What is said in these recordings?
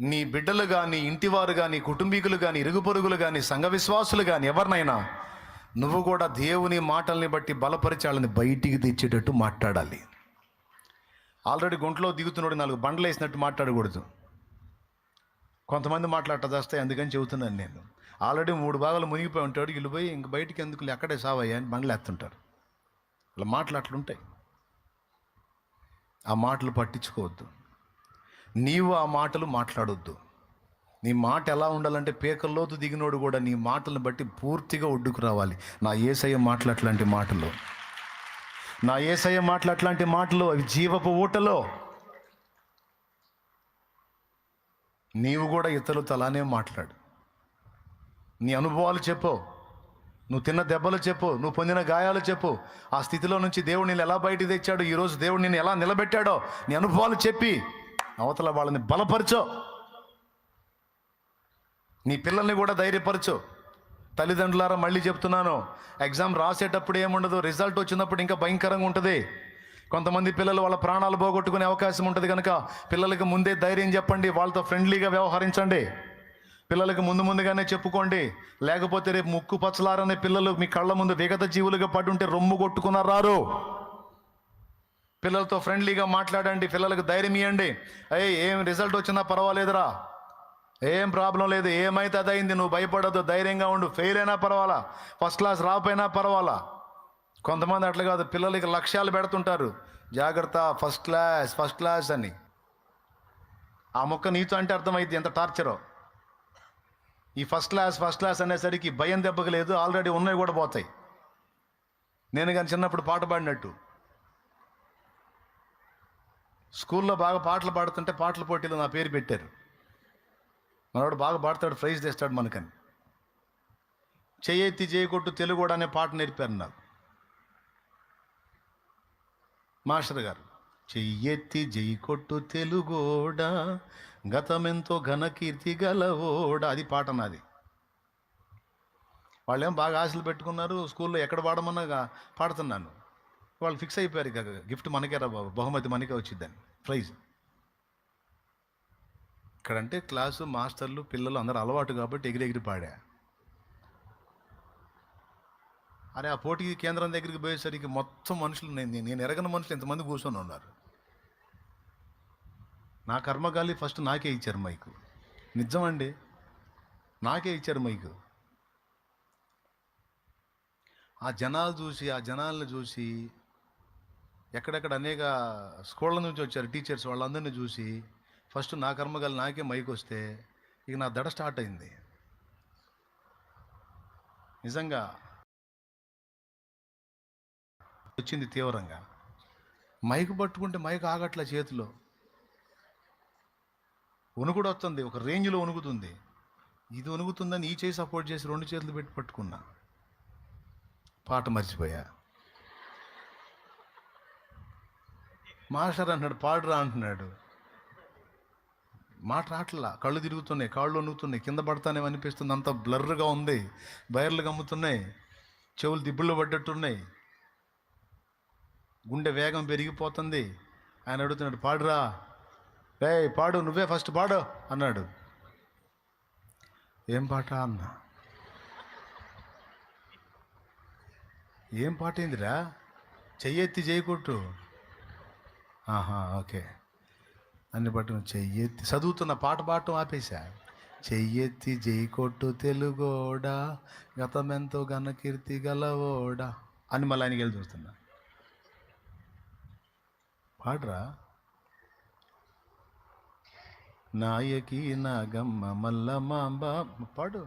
నీ బిడ్డలు కానీ ఇంటివారు కానీ కుటుంబీకులు కానీ ఇరుగు పొరుగులు కానీ సంఘ విశ్వాసులు కానీ ఎవరినైనా నువ్వు కూడా దేవుని మాటల్ని బట్టి బలపరిచాలని బయటికి తెచ్చేటట్టు మాట్లాడాలి. ఆల్రెడీ గుంట్లో దిగుతున్నాడు నాలుగు బండలు వేసినట్టు మాట్లాడకూడదు. కొంతమంది మాట్లాడతాస్తాయి అందుకని చెబుతున్నాను నేను. ఆల్రెడీ మూడు భాగాలు మునిగిపోయి ఉంటాడు వీళ్ళు పోయి ఇంక బయటికి ఎందుకు ఎక్కడే సావయ్యా అని బండ్లు ఎత్తుంటారు అలా మాటలు అట్లుంటాయి. ఆ మాటలు పట్టించుకోవద్దు. నీవు ఆ మాటలు మాట్లాడొద్దు. నీ మాట ఎలా ఉండాలంటే పేకల్లోతు దిగినోడు కూడా నీ మాటలను బట్టి పూర్తిగా ఒడ్డుకు రావాలి. నా ఏసయ్య మాటలు అట్లాంటి మాటలు. నా ఏసయ్య మాటలు అట్లాంటి మాటలు అవి జీవపు ఊటలో. నీవు కూడా ఇతరులతో అలానే మాట్లాడు. నీ అనుభవాలు చెప్పు. నువ్వు తిన్న దెబ్బలు చెప్పు. నువ్వు పొందిన గాయాలు చెప్పు. ఆ స్థితిలో నుంచి దేవుడు నేను ఎలా బయట తెచ్చాడు ఈరోజు దేవుడు నేను ఎలా నిలబెట్టాడో నీ అనుభవాలు చెప్పి అవతల వాళ్ళని బలపరచో. నీ పిల్లల్ని కూడా ధైర్యపరచు. తల్లిదండ్రులారా మళ్ళీ చెప్తున్నాను. ఎగ్జామ్ రాసేటప్పుడు ఏముండదు. రిజల్ట్ వచ్చినప్పుడు ఇంకా భయంకరంగా ఉంటుంది. కొంతమంది పిల్లలు వాళ్ళ ప్రాణాలు పోగొట్టుకునే అవకాశం ఉంటుంది కనుక పిల్లలకు ముందే ధైర్యం చెప్పండి వాళ్ళతో ఫ్రెండ్లీగా వ్యవహరించండి. పిల్లలకు ముందు ముందుగానే చెప్పుకోండి. లేకపోతే రేపు ముక్కు పచ్చలారనే పిల్లలు మీ కళ్ళ ముందు విగత జీవులుగా పడుంటే రొమ్ము కొట్టుకున్నారు పిల్లలతో ఫ్రెండ్లీగా మాట్లాడండి పిల్లలకు ధైర్యం ఇవ్వండి అయ్యే ఏం రిజల్ట్ వచ్చినా పర్వాలేదురా. ఏం ప్రాబ్లం లేదు ఏమైతే అదైంది నువ్వు భయపడద్దు ధైర్యంగా ఉండు. ఫెయిల్ అయినా పర్వాలా? ఫస్ట్ క్లాస్ రాకపోయినా పర్వాలా? కొంతమంది అట్లా కాదు పిల్లలకి లక్ష్యాలు పెడుతుంటారు. జాగ్రత్త ఫస్ట్ క్లాస్ ఫస్ట్ క్లాస్ అని. ఆ మొక్క నీతో అంటే అర్థమైంది ఎంత టార్చరో ఈ ఫస్ట్ క్లాస్ ఫస్ట్ క్లాస్ అనేసరికి భయం దెబ్బకు లేదు ఆల్రెడీ ఉన్నవి కూడా పోతాయి. నేను కానీ చిన్నప్పుడు పాట పాడినట్టు. స్కూల్లో బాగా పాటలు పాడుతుంటే పాటల పోటీలో నా పేరు పెట్టారు. మనవాడు బాగా పాడతాడు ప్రైజ్ తెస్తాడు మనకని. చెయ్యెత్తి చేయకొట్టు తెలుగు అనే పాట నేర్పారు నాకు. మాస్టర్ గారు చెయ్యెత్తి జై కొట్టు తెలుగోడా గతమెంతో ఘనకీర్తి గలవోడా అది పాట నాది. వాళ్ళేం బాగా ఆశలు పెట్టుకున్నారు స్కూల్లో ఎక్కడ పాడమన్నా పాడుతున్నాను. వాళ్ళు ఫిక్స్ అయిపోయారు ఇక గిఫ్ట్ మనకే రా బాబు బహుమతి మనకే వచ్చిద్దని ప్రైజ్. ఇక్కడంటే క్లాసు మాస్టర్లు పిల్లలు అందరు అలవాటు కాబట్టి ఎగిరి ఎగిరి పాడా. అరే ఆ పోటీ కేంద్రం దగ్గరికి పోయేసరికి మొత్తం మనుషులు నేను నేను ఎరగని మనుషులు ఎంతమంది కూర్చొని ఉన్నారు. నా కర్మగాలి ఫస్ట్ నాకే ఇచ్చారు మైకు. నిజమండి? నాకే ఇచ్చారు మైకు. ఆ జనాలు చూసి ఆ జనాలను చూసి ఎక్కడెక్కడ అనేక స్కూళ్ళ నుంచి వచ్చారు టీచర్స్ వాళ్ళందరినీ చూసి ఫస్ట్ నా కర్మగాలి నాకే మైక్ వస్తే ఇక నా దడ స్టార్ట్ అయింది. నిజంగా వచ్చింది తీవ్రంగా. మైక్ పట్టుకుంటే మైక్ ఆగట్ల చేతిలో. వణుకుడు వస్తుంది ఒక రేంజ్లో వణుకుతుంది ఇది వణుకుతుందని ఈ చేయి సపోర్ట్ చేసి రెండు చేతులు పెట్టి పట్టుకున్నా. పాట మర్చిపోయా. మాస్టర్ అంటున్నాడు పాడురా అంటున్నాడు. మాట రాట్లా కళ్ళు తిరుగుతున్నాయి కాళ్ళు వణుకుతున్నాయి కింద పడతానేమో అనిపిస్తుంది అంత బ్లర్గా ఉంది బయర్లు గమ్ముతున్నాయి చెవులు దిబ్బులు పడ్డట్టున్నాయి. గుండె వేగం పెరిగిపోతుంది. ఆయన అడుగుతున్నాడు పాడురా. రే పాడు నువ్వే ఫస్ట్ పాడు అన్నాడు. ఏం పాట? అన్నా. ఏం పాట ఏందిరా? చెయ్యెత్తి చేయకొట్టు ఆహా ఓకే. అన్ని పట్టుకుని చెయ్యెత్తి చదువుతున్న పాట పాడటం ఆపేశా? చెయ్యెత్తి జైకొట్టు తెలుగోడా గతమెంతో ఘనకీర్తి గలవోడా అని మళ్ళీ ఆయనకి వెళ్ళి చూస్తున్నా. పాడరా? నాయకి నాగమ్మ మల్లమాంబ పాడు.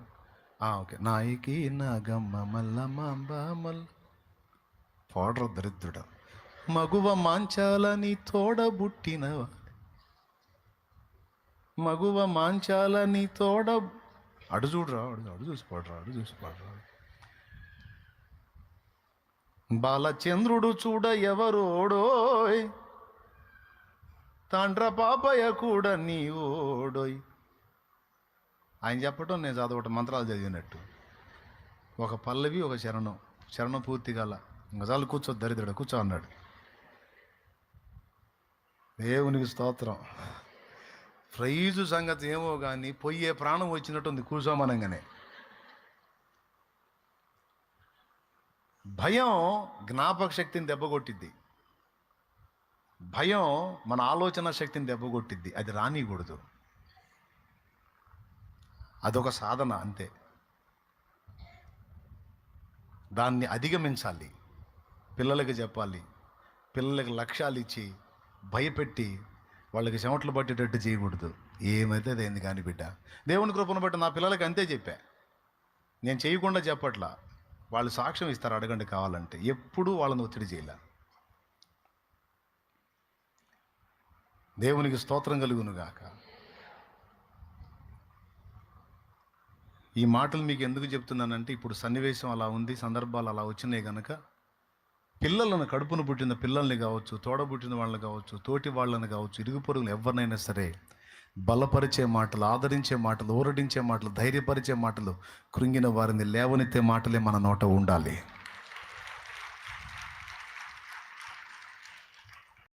ఓకే. నాయకి నాగమ్మ మల్లమాంబ మల్ పాడరు దరిద్రుడా. మగువ మాంచాలని తోడబుట్టినవ. మగువ మాంచాలని తోడ అడు చూడరా అడు అడు చూసి పాడరా అడు చూసి పాడరా. బాలచంద్రుడు చూడ ఎవరోడోయ్? తండ్ర పాపయ్య కూడా నీ ఓడోయ్ ఆయన చెప్పటం నేను చదవటం మంత్రాలు చదివినట్టు. ఒక పల్లవి ఒక శరణం. శరణం పూర్తి గల ఇంకా చాలు కూర్చో దరిద్రుడు కూర్చో అన్నాడు. దేవునికి స్తోత్రం. ప్రైజు సంగతి ఏమో కానీ పొయ్యే ప్రాణం వచ్చినట్టుంది కూసోమనంగానే భయం జ్ఞాపక శక్తిని దెబ్బకొట్టిద్ది భయం మన ఆలోచన శక్తిని దెబ్బకొట్టిద్ది అది రానికూడదు. అదొక సాధన అంతే. దాన్ని అధిగమించాలి. పిల్లలకి చెప్పాలి. పిల్లలకి లక్ష్యాలు ఇచ్చి భయపెట్టి వాళ్ళకి చెమటలు పట్టేటట్టు చేయకూడదు. ఏమైతే అదేంది కాని బిడ్డ. దేవుని కృపను బట్టి నా పిల్లలకి అంతే చెప్పా. నేను చేయకుండా చెప్పట్లా. వాళ్ళు సాక్ష్యం ఇస్తారు అడగండి కావాలంటే. ఎప్పుడూ వాళ్ళని ఒత్తిడి చేయలే. దేవునికి స్తోత్రం కలుగునుగాక. ఈ మాటలు మీకు ఎందుకు చెప్తున్నానంటే ఇప్పుడు సన్నివేశం అలా ఉంది సందర్భాలు అలా వచ్చినాయి కనుక పిల్లలను కడుపును పుట్టిన పిల్లల్ని కావచ్చు తోడబుట్టిన వాళ్ళని కావచ్చు తోటి వాళ్ళని కావచ్చు ఇరుగు పొరుగులు ఎవరినైనా సరే బలపరిచే మాటలు ఆదరించే మాటలు ఊరడించే మాటలు ధైర్యపరిచే మాటలు కృంగిన వారిని లేవనెత్తే మాటలే మన నోట ఉండాలి.